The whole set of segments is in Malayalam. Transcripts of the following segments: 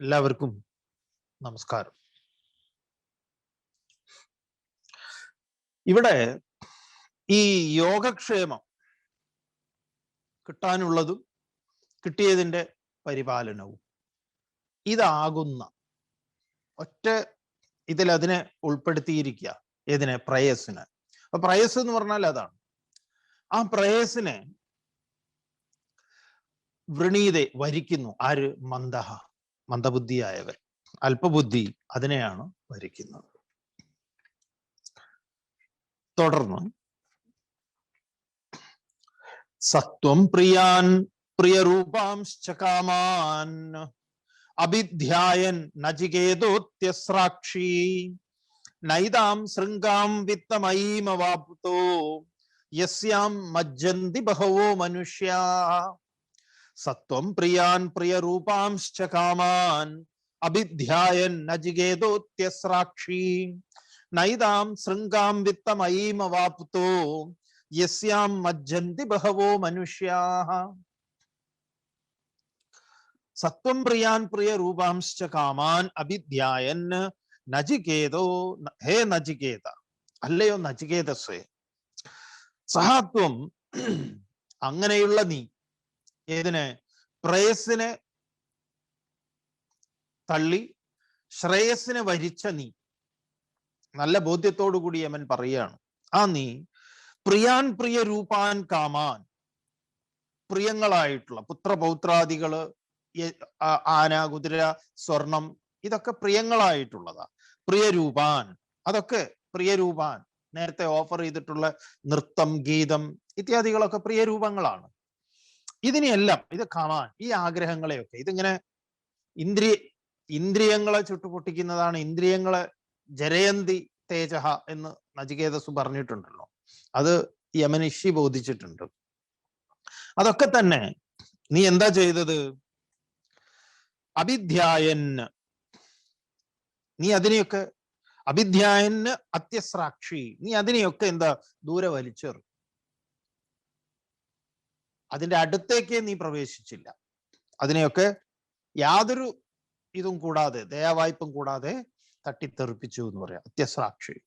എല്ലാവർക്കും നമസ്കാരം. ഇവിടെ ഈ യോഗക്ഷേമം കിട്ടാനുള്ളതും കിട്ടിയതിന്റെ പരിപാലനവും ഇതാകുന്ന ഒറ്റ ഇതിൽ അതിനെ ഉൾപ്പെടുത്തിയിരിക്കുക ഏതിനെ? പ്രയസിന്. അപ്പൊ പ്രയസ് എന്ന് പറഞ്ഞാൽ അതാണ്. ആ പ്രയസിനെ വൃണീതെ വരിക്കുന്നു. ആര്? മന്ദഹ. മന്ദബുദ്ധിയായവർ. അല്പബുദ്ധി അതിനെയാണ് ഭരിക്കുന്നത് തുടർന്ന് സത്വം പ്രിയാൻ പ്രിയരൂപാംശ്ച കാമാൻ. അഭിധ്യായൻ നചികേതോത്യസ്രാക്ഷി. നൈതാം ശൃംഗാം വിത്തമയീമവാപ്തോ യസ്യാം മജ്ജന്തി ബഹവോ മനുഷ്യാ. സത്വം പ്രിയാൻ പ്രിയരൂപാംശ്ച കാമാൻ. അഭിധ്യായൻ നചികേതോത്യസ്രാക്ഷി നൈതാം ശൃംഗാം വിത്തമയീമവാപ്തോ യസ്യാം മജ്ജന്തി ബഹവോ മനുഷ്യാ സത്വം പ്രിയാൻ പ്രിയ രൂപാംശ്ച കാമാൻ. അഭിധ്യായൻ നജികേതോ. ഹേ നജികേത. അല്ലയോ നജികേതസ്വേ. സഹാത്വം അങ്ങനെയുള്ള നീ. ഏതിനെ? പ്രേയസിനെ തള്ളി ശ്രേയസിനെ വരിച്ച നീ. നല്ല ബോധ്യത്തോടു കൂടി യമൻ പറയുകയാണ്. ആ നീ പ്രിയാൻ പ്രിയ രൂപാൻ കാമാൻ. പ്രിയങ്ങളായിട്ടുള്ള പുത്രപൗത്രാദികൾ ആന കുതിര സ്വർണം ഇതൊക്കെ പ്രിയങ്ങളായിട്ടുള്ളതാ. പ്രിയരൂപാൻ അതൊക്കെ പ്രിയരൂപാൻ നേരത്തെ ഓഫർ ചെയ്തിട്ടുള്ള നൃത്തം ഗീതം ഇത്യാദികളൊക്കെ പ്രിയരൂപങ്ങളാണ് ഇതിനെയെല്ലാം ഇത് കാണാൻ ഈ ആഗ്രഹങ്ങളെയൊക്കെ ഇതിങ്ങനെ ഇന്ദ്രിയ ഇന്ദ്രിയങ്ങളെ ചുട്ടുപൊട്ടിക്കുന്നതാണ് ഇന്ദ്രിയങ്ങളെ ജരയന്തി തേജഹ എന്ന് നചികേതസ് പറഞ്ഞിട്ടുണ്ടല്ലോ. അത് യമനിഷി ബോധിച്ചിട്ടുണ്ട്. അതൊക്കെ തന്നെ നീ എന്താ ചെയ്തത്? അഭിധ്യായൻ നീ അതിനെയൊക്കെ അഭിധ്യായന് അത്യസ്രാക്ഷി. നീ അതിനെയൊക്കെ എന്താ ദൂരെ വലിച്ചെറു അതിന്റെ അടുത്തേക്ക് നീ പ്രവേശിച്ചില്ല. അതിനെയൊക്കെ യാതൊരു ഇതും കൂടാതെ ദയാവായ്പും കൂടാതെ തട്ടിത്തെറിപ്പിച്ചു എന്ന് പറയാം. അത്യസ്രാക്ഷി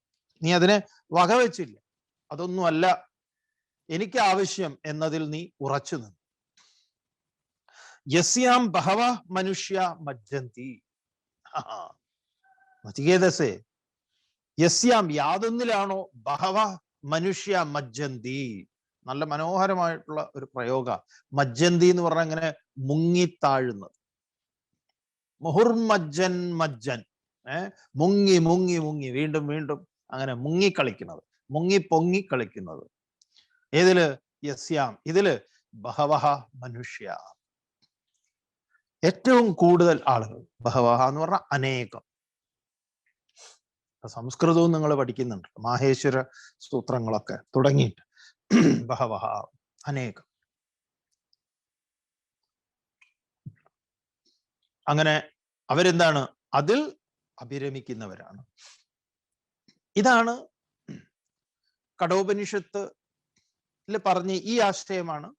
നീ അതിനെ വകവെച്ചില്ല. അതൊന്നുമല്ല എനിക്ക് ആവശ്യം എന്നതിൽ നീ ഉറച്ചു നിന്നു. യസ്യാം ബഹവ മനുഷ്യ മജ്ജന്തി. നചികേതസേ യസ്യാം യാതൊന്നിലാണോ ബഹവ മനുഷ്യ മജ്ജന്തി? നല്ല മനോഹരമായിട്ടുള്ള ഒരു പ്രയോഗ. മജ്ജന്തി എന്ന് പറഞ്ഞാൽ അങ്ങനെ മുങ്ങിത്താഴുന്നത്. മുഹുർമജ്ജൻ മജ്ജൻ ഏർ മുങ്ങി മുങ്ങി മുങ്ങി. വീണ്ടും വീണ്ടും അങ്ങനെ മുങ്ങി കളിക്കുന്നത് മുങ്ങി പൊങ്ങി കളിക്കുന്നത്. ഏതിൽ? യസ്യാം. ഇതിൽ ബഹവഹ മനുഷ്യ. ഏറ്റവും കൂടുതൽ ആളുകൾ ബഹവഹ എന്ന് പറഞ്ഞാൽ അനേകം. സംസ്കൃതവും നിങ്ങൾ പഠിക്കുന്നുണ്ട്. മാഹേശ്വര സൂത്രങ്ങളൊക്കെ തുടങ്ങിയിട്ട്. ബഹവഹ അനേകം അങ്ങനെ അവരെന്താണ്? അതിൽ അഭിരമിക്കുന്നവരാണ്. ഇതാണ് കടോപനിഷത്ത് പറഞ്ഞ ഈ ആശയമാണ്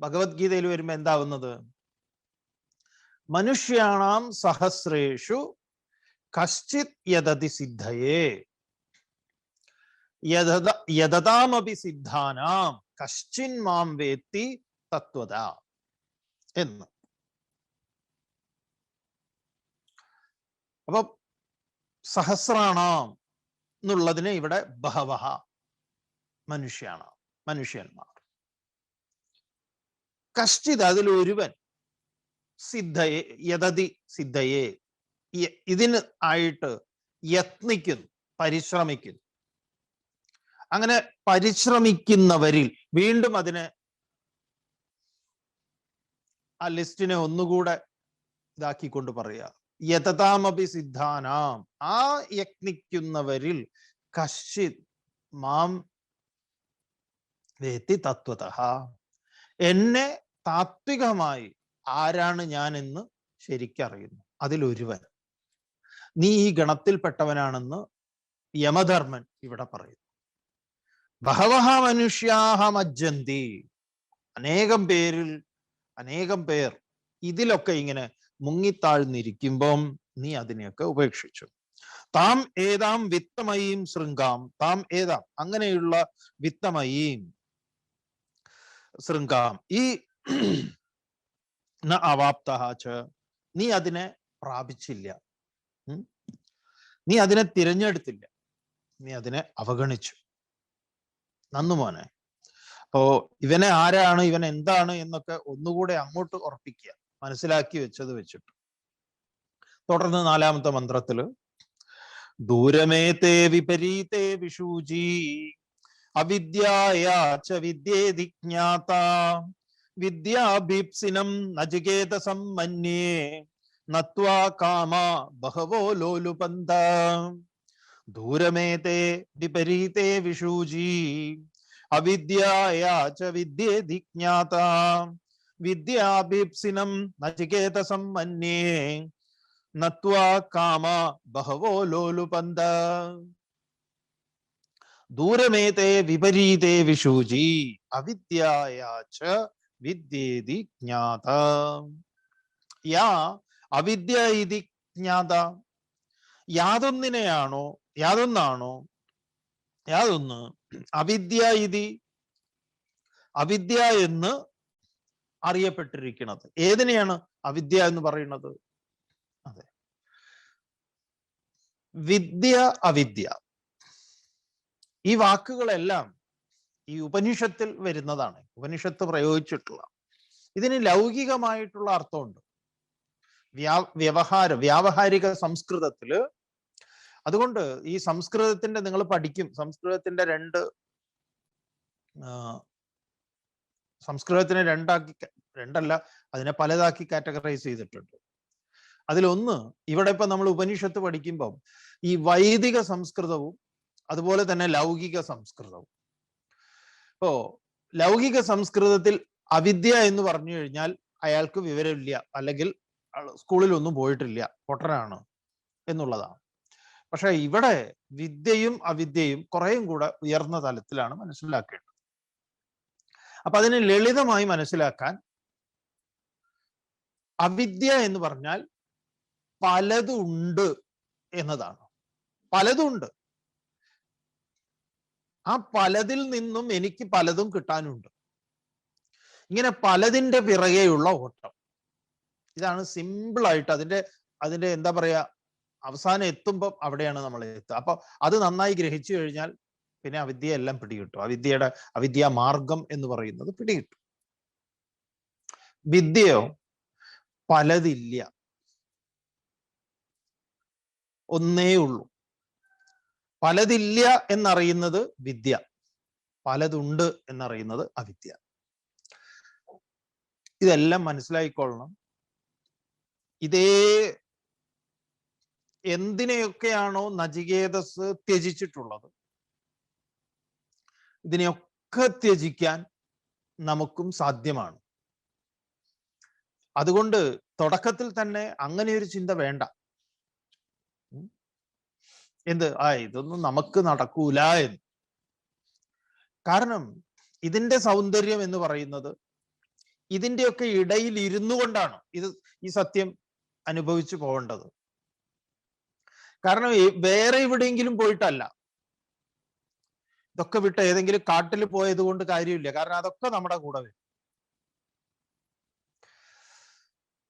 ഭഗവത്ഗീതയിൽ വരുമ്പോ എന്താവുന്നത്? മനുഷ്യാണാം സഹസ്രേഷു കശ്ചിത് യദതി സിദ്ധയേ. യദത യദതാമപി സിദ്ധാനാം കശ്ചിൻ മാം വേത്തി തത്വത എന്ന്. അപ്പൊ സഹസ്രാണാം എന്നുള്ളതിന് ഇവിടെ ബഹവഹ മനുഷ്യാണ് മനുഷ്യന്മാർ. കശ്ചിത് അതിൽ ഒരുവൻ സിദ്ധയെ യഥതി സിദ്ധയെ ഇതിന് ആയിട്ട് യത്നിക്കുന്നു പരിശ്രമിക്കുന്നു. അങ്ങനെ പരിശ്രമിക്കുന്നവരിൽ വീണ്ടും അതിനെ ആ ലിസ്റ്റിനെ ഒന്നുകൂടെ ഇതാക്കിക്കൊണ്ട് പറയുക. യഥതാമപി സിദ്ധാനാം. ആ യത്നിക്കുന്നവരിൽ കശി മാം വേത്തി തത്വത എന്നെ താത്വികമായി ആരാണ് ഞാൻ എന്ന് ശരിക്കറിയുന്നു. അതിലൊരുവൻ. നീ ഈ ഗണത്തിൽപ്പെട്ടവനാണെന്ന് യമധർമ്മൻ ഇവിടെ പറയുന്നു. ബഹവഹ മനുഷ്യാഹ മജ്ജന്തി. അനേകം പേരിൽ അനേകം പേർ ഇതിലൊക്കെ ഇങ്ങനെ മുങ്ങിത്താഴ്ന്നിരിക്കുമ്പം നീ അതിനെയൊക്കെ ഉപേക്ഷിച്ചു. താം ഏതാം വിത്തമയീം ശൃംഗാം താം ഏതാം അങ്ങനെയുള്ള വിത്തമയീം ശൃംഗാം. ഈ അവാപ്ത നീ അതിനെ പ്രാപിച്ചില്ല. നീ അതിനെ തിരഞ്ഞെടുത്തില്ല. നീ അതിനെ അവഗണിച്ചു. നന്നു മോനെ. അപ്പോ ഇവനെ ആരാണ് ഇവൻ എന്താണ് എന്നൊക്കെ ഒന്നുകൂടെ അങ്ങോട്ട് ഉറപ്പിക്കുക. മനസ്സിലാക്കി വെച്ചത് വെച്ചിട്ട്. തുടർന്ന് നാലാമത്തെ മന്ത്രത്തിൽ ദൂരമേ തേ വിപരീതേ വിഷൂജി അവിദ്യായ ച വിദ്യേതി ജ്ഞാത വിദ്യാഭീപ്സിനം നചികേതസം മന്യേ നത്വാ കാമ ബഹവോ ലോലുപന്ത ദൂരമേതേ വിപരീതേ വിഷൂജി. അവിദ്യായ ച വിദ്യേതി ജ്ഞാത വിദ്യാഭീപ്സിനം നചികേതസം മന്യേ. നത്വാ കാമ ബഹവോ ലോലുപന്ത. ദൂരമേതേ വിപരീതേ വിഷൂജി. അവിദ്യായ ച വിദ്യേതി ജ്ഞാത യാ അവിദ്യ ഇതി ജ്ഞാത. യാതൊന്നിനെയാണോ യാതൊന്നാണോ? യാതൊന്ന്. അവിദ്യ ഇതി. അവിദ്യ എന്ന് അറിയപ്പെട്ടിരിക്കുന്നത്. ഏതിനെയാണ് അവിദ്യ എന്ന് പറയുന്നത്? അതെ. വിദ്യ അവിദ്യ. ഈ വാക്കുകളെല്ലാം ഈ ഉപനിഷത്തിൽ വരുന്നതാണ്. ഉപനിഷത്ത് പ്രയോഗിച്ചിട്ടുള്ള. ഇതിന് ലൗകികമായിട്ടുള്ള അർത്ഥമുണ്ട്. വ്യാ വ്യവഹാര വ്യാവഹാരിക സംസ്കൃതത്തിൽ അതുകൊണ്ട് ഈ സംസ്കൃതത്തിന്റെ നിങ്ങൾ പഠിക്കും. സംസ്കൃതത്തിന്റെ രണ്ട് സംസ്കൃതത്തിനെ രണ്ടാക്കി രണ്ടല്ല അതിനെ പലതാക്കി കാറ്റഗറൈസ് ചെയ്തിട്ടുണ്ട്. അതിലൊന്ന് ഇവിടെ ഇപ്പൊ നമ്മൾ ഉപനിഷത്ത് പഠിക്കുമ്പം ഈ വൈദിക സംസ്കൃതവും അതുപോലെ തന്നെ ലൗകിക സംസ്കൃതവും. ഇപ്പോ ലൗകിക സംസ്കൃതത്തിൽ അവിദ്യ എന്ന് പറഞ്ഞു കഴിഞ്ഞാൽ അയാൾക്ക് വിവരമില്ല. അല്ലെങ്കിൽ സ്കൂളിൽ ഒന്നും പോയിട്ടില്ല. പൊട്ടനാണ് എന്നുള്ളതാണ്. പക്ഷെ ഇവിടെ വിദ്യയും അവിദ്യയും കുറേയും കൂടെ ഉയർന്ന തലത്തിലാണ് മനസ്സിലാക്കേണ്ടത്. അപ്പൊ അതിനെ ലളിതമായി മനസ്സിലാക്കാൻ അവിദ്യ എന്ന് പറഞ്ഞാൽ പലതുണ്ട് എന്നതാണ്. പലതുണ്ട് ആ പലതിൽ നിന്നും എനിക്ക് പലതും കിട്ടാനുണ്ട്. ഇങ്ങനെ പലതിന്റെ പിറകെയുള്ള ഓട്ടം. ഇതാണ് സിമ്പിൾ ആയിട്ട് അതിന്റെ അതിന്റെ എന്താ പറയാ അവസാനം എത്തുമ്പോൾ അവിടെയാണ് നമ്മൾ എത്തുക. അപ്പൊ അത് നന്നായി ഗ്രഹിച്ചു കഴിഞ്ഞാൽ പിന്നെ അവിദ്യ എല്ലാം പിടികിട്ടും. അവിദ്യയുടെ അവിദ്യ മാർഗം എന്ന് പറയുന്നത് പിടികിട്ടും. വിദ്യയോ? പലതില്ല. ഒന്നേ ഉള്ളൂ. പലതില്ല എന്നറിയുന്നത് വിദ്യ. പലതുണ്ട് എന്നറിയുന്നത് അവിദ്യ. ഇതെല്ലാം മനസ്സിലായിക്കൊള്ളണം. ഇതേ എന്തിനെയൊക്കെയാണോ നചികേതസ് ത്യജിച്ചിട്ടുള്ളത്? ഇതിനെയൊക്കെ ത്യജിക്കാൻ നമുക്കും സാധ്യമാണ്. അതുകൊണ്ട് തുടക്കത്തിൽ തന്നെ അങ്ങനെ ഒരു ചിന്ത വേണ്ട. എന്ത്? ആ ഇതൊന്നും നമുക്ക് നടക്കൂല എന്ന്. കാരണം ഇതിന്റെ സൗന്ദര്യം എന്ന് പറയുന്നത് ഇതിന്റെയൊക്കെ ഇടയിൽ ഇരുന്നു കൊണ്ടാണ് ഇത് ഈ സത്യം അനുഭവിച്ചു പോകേണ്ടത്. കാരണം വേറെ എവിടെയെങ്കിലും പോയിട്ടല്ല. ഇതൊക്കെ വിട്ട് ഏതെങ്കിലും കാട്ടിൽ പോയത് കൊണ്ട് കാര്യമില്ല. കാരണം അതൊക്കെ നമ്മുടെ കൂടെ വരും.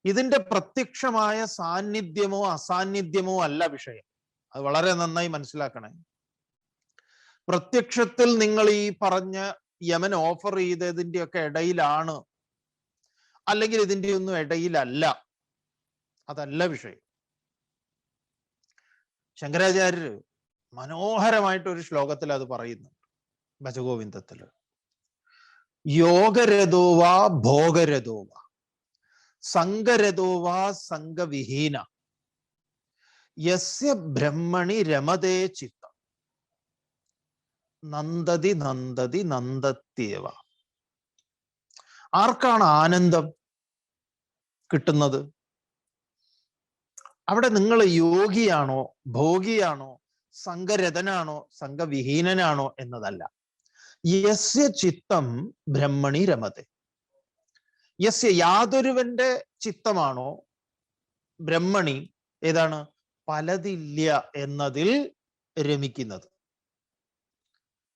ഇതിന്റെ പ്രത്യക്ഷമായ സാന്നിധ്യമോ അസാന്നിധ്യമോ അല്ല വിഷയം. അത് വളരെ നന്നായി മനസ്സിലാക്കണേ. പ്രത്യക്ഷത്തിൽ നിങ്ങൾ ഈ പറഞ്ഞ യമൻ ഓഫർ ചെയ്തതിന്റെ ഒക്കെ ഇടയിലാണ്. അല്ലെങ്കിൽ ഇതിന്റെ ഒന്നും ഇടയിലല്ല. അതല്ല വിഷയം. ശങ്കരാചാര്യര് മനോഹരമായിട്ട് ഒരു ശ്ലോകത്തിൽ അത് പറയുന്നുണ്ട് ഭജഗോവിന്ദത്തിൽ യോഗരഥോവാ ഭോഗരഥോവ സംഗരഥോവാ സംഗവിഹീന യസ്യ ബ്രഹ്മണി രമതേ ചിത്ത നന്ദതി നന്ദതി നന്ദത്യവ ആർക്കാണ് ആനന്ദം കിട്ടുന്നത്? അവിടെ നിങ്ങൾ യോഗിയാണോ ഭോഗിയാണോ സംഘരഥനാണോ സംഘവിഹീനനാണോ എന്നതല്ല. യസ്യ ചിത്തം ബ്രഹ്മണി രമതെ. യസ്യ യാതൊരുവന്റെ ചിത്തമാണോ ബ്രഹ്മണി ഏതാണ്? പലതില്ല എന്നതിൽ രമിക്കുന്നത്.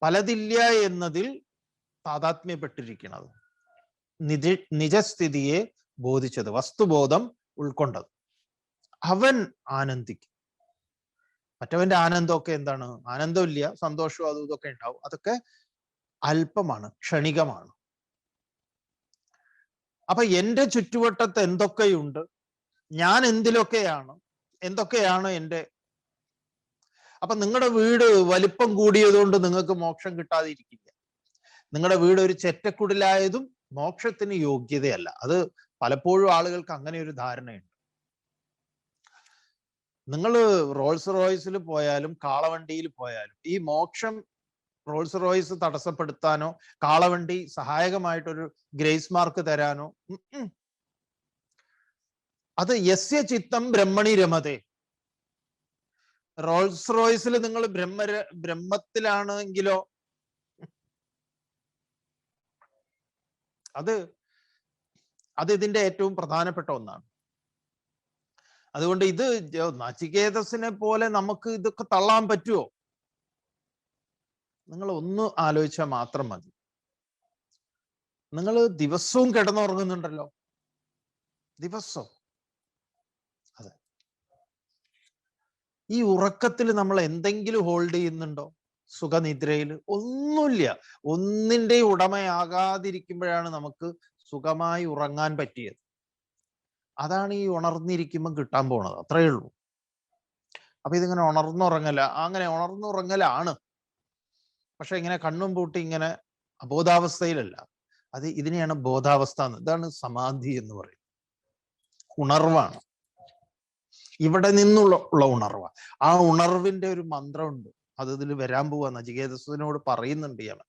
പലതില്ല എന്നതിൽ താതാത്മ്യപ്പെട്ടിരിക്കുന്നത്. നിജ നിജസ്ഥിതിയെ ബോധിച്ചത് വസ്തുബോധം ഉൾക്കൊണ്ടത്. അവൻ ആനന്ദിക്കും. മറ്റവന്റെ ആനന്ദമൊക്കെ എന്താണ്? ആനന്ദമില്ല സന്തോഷവും അതും ഇതൊക്കെ ഉണ്ടാവും. അതൊക്കെ അല്പമാണ് ക്ഷണികമാണ്. അപ്പൊ എന്റെ ചുറ്റുവട്ടത്ത് എന്തൊക്കെയുണ്ട്? ഞാൻ എന്തിലൊക്കെയാണ്? എന്തൊക്കെയാണ് എന്റെ? അപ്പൊ നിങ്ങളുടെ വീട് വലിപ്പം കൂടിയതുകൊണ്ട് നിങ്ങൾക്ക് മോക്ഷം കിട്ടാതിരിക്കില്ല. നിങ്ങളുടെ വീട് ഒരു ചെറ്റക്കുടിലായതും മോക്ഷത്തിന് യോഗ്യതയല്ല. അത് പലപ്പോഴും ആളുകൾക്ക് അങ്ങനെ ഒരു ധാരണയുണ്ട്. നിങ്ങൾ റോൾസ് റോയ്സിൽ പോയാലും കാളവണ്ടിയിൽ പോയാലും ഈ മോക്ഷം റോൾസ് റോയ്സ് തടസ്സപ്പെടുത്താനോ കാളവണ്ടി സഹായകമായിട്ടൊരു ഗ്രേസ് മാർക്ക് തരാനോ. അത് യസ്യ ചിത്തം ബ്രഹ്മണി രമതേ റോൾസ് റോയ്സിൽ നിങ്ങൾ ബ്രഹ്മ ബ്രഹ്മത്തിലാണെങ്കിലോ അത് അത് ഇതിന്റെ ഏറ്റവും പ്രധാനപ്പെട്ട ഒന്നാണ് അതുകൊണ്ട് ഇത് നചികേതസിനെ പോലെ നമുക്ക് ഇതൊക്കെ തള്ളാൻ പറ്റുമോ നിങ്ങൾ ഒന്ന് ആലോചിച്ചാൽ മാത്രം മതി. നിങ്ങൾ ദിവസവും കിടന്നുറങ്ങുന്നുണ്ടല്ലോ. ദിവസവും. അതെ. ഈ ഉറക്കത്തിൽ നമ്മൾ എന്തെങ്കിലും ഹോൾഡ് ചെയ്യുന്നുണ്ടോ? സുഖനിദ്രയിൽ ഒന്നുമില്ല. ഒന്നിന്റെ ഉടമയാകാതിരിക്കുമ്പോഴാണ് നമുക്ക് സുഖമായി ഉറങ്ങാൻ പറ്റിയത്. അതാണ് ഈ ഉണർന്നിരിക്കുമ്പം കിട്ടാൻ പോണത്. അത്രയേ ഉള്ളൂ. അപ്പൊ ഇതിങ്ങനെ ഉണർന്നുറങ്ങല അങ്ങനെ ഉണർന്നുറങ്ങലാണ്. പക്ഷെ ഇങ്ങനെ കണ്ണും പൂട്ടി ഇങ്ങനെ അബോധാവസ്ഥയിലല്ല. അത് ഇതിനെയാണ് ബോധാവസ്ഥ എന്ന്. ഇതാണ് സമാധി എന്ന് പറയുന്നത്. ഉണർവാണ്. ഇവിടെ നിന്നുള്ള ഉള്ള ഉണർവ്. ആ ഉണർവിന്റെ ഒരു മന്ത്രമുണ്ട്. അത് ഇതിൽ വരാൻ പോവാ. നചികേതസിനോട് പറയുന്നുണ്ട് ഇയാൾ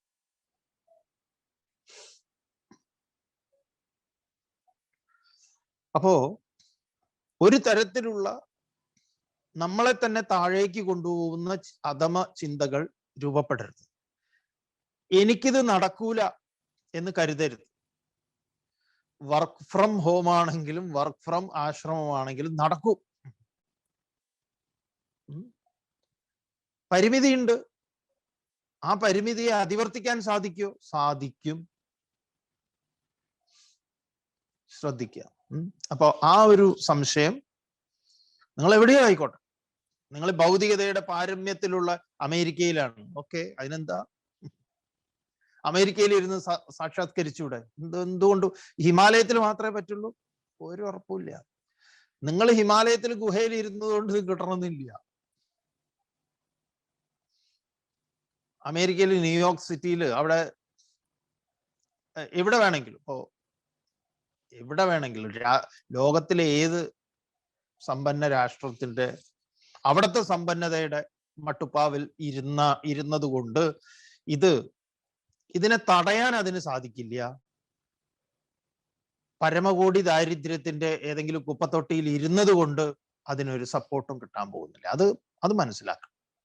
അപ്പോ ഒരു തരത്തിലുള്ള നമ്മളെ തന്നെ താഴേക്ക് കൊണ്ടുപോകുന്ന അധമ ചിന്തകൾ രൂപപ്പെടരുത്. എനിക്കിത് നടക്കൂല എന്ന് കരുതരുത്. വർക്ക് ഫ്രം ഹോം ആണെങ്കിലും വർക്ക് ഫ്രം ആശ്രമമാണെങ്കിലും നടക്കും. പരിമിതിയുണ്ട്. ആ പരിമിതിയെ അതിവർത്തിക്കാൻ സാധിക്കോ? സാധിക്കും. ശ്രദ്ധിക്കുക. അപ്പൊ ആ ഒരു സംശയം നിങ്ങൾ എവിടെയോ ആയിക്കോട്ടെ. നിങ്ങൾ ഭൗതികതയുടെ പാരമ്യത്തിലുള്ള അമേരിക്കയിലാണ്. ഓക്കെ അതിനെന്താ? അമേരിക്കയിൽ ഇരുന്ന് സാക്ഷാത്കരിച്ചൂടെ? എന്ത് എന്തുകൊണ്ട്? ഹിമാലയത്തിൽ മാത്രമേ പറ്റുള്ളൂ? ഒരു ഉറപ്പില്ല നിങ്ങൾ ഹിമാലയത്തിൽ ഗുഹയിൽ ഇരുന്നത് കൊണ്ട് കിട്ടണമെന്നില്ല. അമേരിക്കയിൽ ന്യൂയോർക്ക് സിറ്റിയിൽ അവിടെ എവിടെ വേണമെങ്കിലും. ഇപ്പോ എവിടെ വേണമെങ്കിലും ലോകത്തിലെ ഏത് സമ്പന്ന രാഷ്ട്രത്തിന്റെ അവിടുത്തെ സമ്പന്നതയുടെ മട്ടുപ്പാവിൽ ഇരുന്ന ഇരുന്നത് കൊണ്ട് ഇത് ഇതിനെ തടയാൻ അതിന് സാധിക്കില്ല. പരമകോടി ദാരിദ്ര്യത്തിന്റെ ഏതെങ്കിലും കുപ്പത്തൊട്ടിയിൽ ഇരുന്നത് കൊണ്ട് അതിനൊരു സപ്പോർട്ടും കിട്ടാൻ പോകുന്നില്ല. അത് അത് മനസ്സിലാക്കണം.